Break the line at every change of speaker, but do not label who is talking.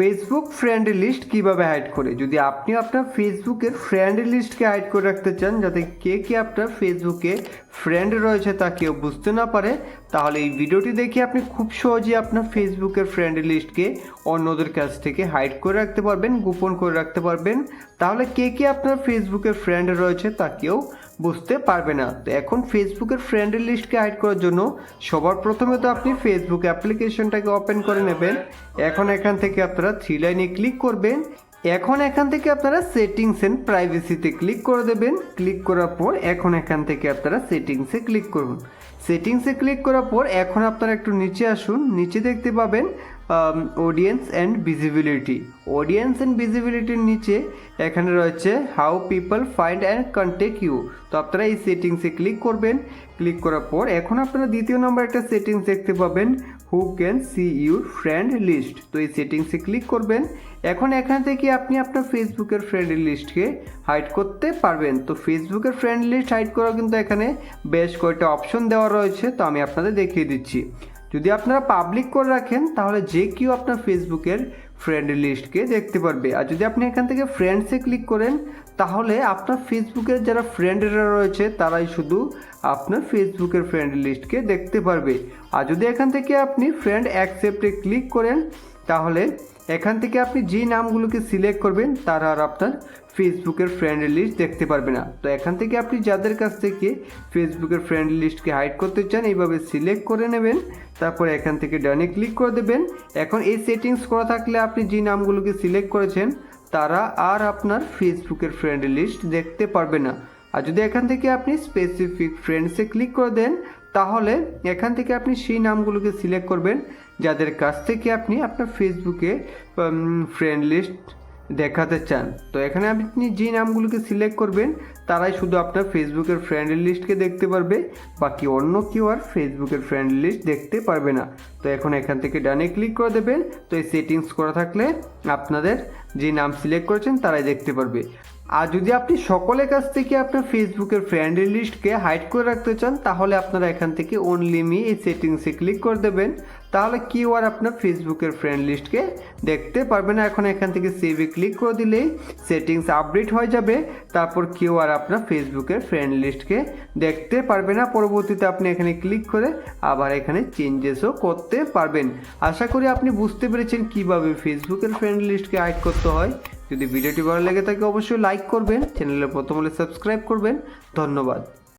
Facebook friend list কীভাবে hide করে? যদি আপনি আপনার ফেসবুকের ফ্রেন্ড লিস্টকে হাইড করে রাখতে চান, যাতে কে কে আপনার ফেসবুকে ফ্রেন্ড রয়েছে তা কেউ বুঝতে না পারে, তাহলে এই ভিডিওটি দেখে আপনি খুব সহজেই আপনার ফেসবুকের ফ্রেন্ড লিস্টকে অন্যদের কাছ থেকে হাইড করে রাখতে পারবেন, গোপন করে রাখতে পারবেন। তাহলে কে কে আপনার ফেসবুকের ফ্রেন্ড রয়েছে তা কেউ বুঝতে পারবে না। তো এখন ফেসবুকের ফ্রেন্ডের লিস্টকে হাইড করার জন্য সবার প্রথমে তো আপনি ফেসবুক অ্যাপ্লিকেশনটাকে ওপেন করে নেবেন। এখন এখান থেকে আপনারা থ্রি লাইনে ক্লিক করবেন। এখন এখান থেকে আপনারা সেটিংস এন্ড প্রাইভেসিতে ক্লিক করে দেবেন। ক্লিক করার পর এখন এখান থেকে আপনারা সেটিংসে ক্লিক করুন। সেটিংসে ক্লিক করার পর এখন আপনারা একটু নিচে আসুন। নিচে দেখতে পাবেন audience and visibility audience and ভিজিবিলিটির নিচে এখানে রয়েছে how people find and contact you তো আপনারা এই সেটিংসে ক্লিক করবেন। ক্লিক করার পর এখন আপনারা দ্বিতীয় নম্বর একটা সেটিংস দেখতে পাবেন who can see your friend list তো এই সেটিংসে ক্লিক করবেন। এখন এখান থেকে আপনি আপনার ফেসবুকের ফ্রেন্ড লিস্টকে হাইড করতে পারবেন। তো ফেসবুকের ফ্রেন্ড লিস্ট হাইড করা কিন্তু এখানে বেশ কয়েকটা অপশন দেওয়া রয়েছে। তো আমি আপনাদের দেখিয়ে দিচ্ছি। যদি আপনারা পাবলিক করে রাখেন, তাহলে যে কেউ আপনার ফেসবুকের ফ্রেন্ড লিস্টকে দেখতে পারবে। আর যদি আপনি এখান থেকে ফ্রেন্ডসে ক্লিক করেন, তাহলে আপনার ফেসবুকের যারা ফ্রেন্ডরা রয়েছে, তারাই শুধু আপনার ফেসবুকের ফ্রেন্ড লিস্টকে দেখতে পারবে। আর যদি এখান থেকে আপনি ফ্রেন্ড অ্যাকসেপ্টে ক্লিক করেন, তাহলে এখান থেকে আপনি যে নামগুলোকে সিলেক্ট করবেন, তারা আর আপনার ফেসবুকের ফ্রেন্ড লিস্ট দেখতে পারবে না। তো এখান থেকে আপনি যাদের কাছ থেকে ফেসবুকের ফ্রেন্ড লিস্টকে হাইড করতে চান, এইভাবে সিলেক্ট করে নেবেন, তারপর এখান থেকে ডানে ক্লিক করে দেবেন। এখন এই সেটিংস করা থাকলে আপনি যে নামগুলোকে সিলেক্ট করেছেন, তারা আর আপনার ফেসবুকের ফ্রেন্ড লিস্ট দেখতে পারবে না। আর যদি এখান থেকে আপনি স্পেসিফিক ফ্রেন্ডসে ক্লিক করে দেন তাহলে এখান থেকে আপনি সেই নামগুলোকে সিলেক্ট করবেন, যাদের কাছ থেকে আপনি আপনার ফেসবুকে ফ্রেন্ড লিস্ট দেখাতে চান। তো এখানে আপনি যে নামগুলোকে সিলেক্ট করবেন, তারাই শুধু আপনার ফেসবুকের ফ্রেন্ড লিস্টকে দেখতে পারবে, বাকি অন্য কেউ আর ফেসবুকের ফ্রেন্ড লিস্ট দেখতে পারবে না। তো এখন এখান থেকে ডানে ক্লিক করে দেবেন, তো এই সেটিংস করা থাকলে আপনাদের যে নাম সিলেক্ট করেছেন, তারাই দেখতে পারবে। আর যদি আপনি সকলের কাছ থেকে আপনার ফেসবুকের ফ্রেন্ড লিস্টকে হাইড করে রাখতে চান, তাহলে আপনারা এখান থেকে অনলি মি এই সেটিংসে ক্লিক করে দেবেন। তাহলে কেউ আর আপনার ফেসবুকের ফ্রেন্ড লিস্টকে দেখতে পারবে না। এখন এখান থেকে সেভে ক্লিক করে দিলেই সেটিংস আপডেট হয়ে যাবে। তারপর কেউ আর আপনার ফেসবুকের ফ্রেন্ড লিস্টকে দেখতে পারবে না। পরবর্তীতে আপনি এখানে ক্লিক করে আবার এখানে চেঞ্জেসও করতে পারবেন। আশা করি আপনি বুঝতে পেরেছেন কীভাবে ফেসবুকের ফ্রেন্ড লিস্টকে হাইড করতে হয়। যদি ভিডিওটি ভালো লেগে থাকে অবশ্যই লাইক করবেন চ্যানেলে প্রথম হলে সাবস্ক্রাইব করবেন। ধন্যবাদ।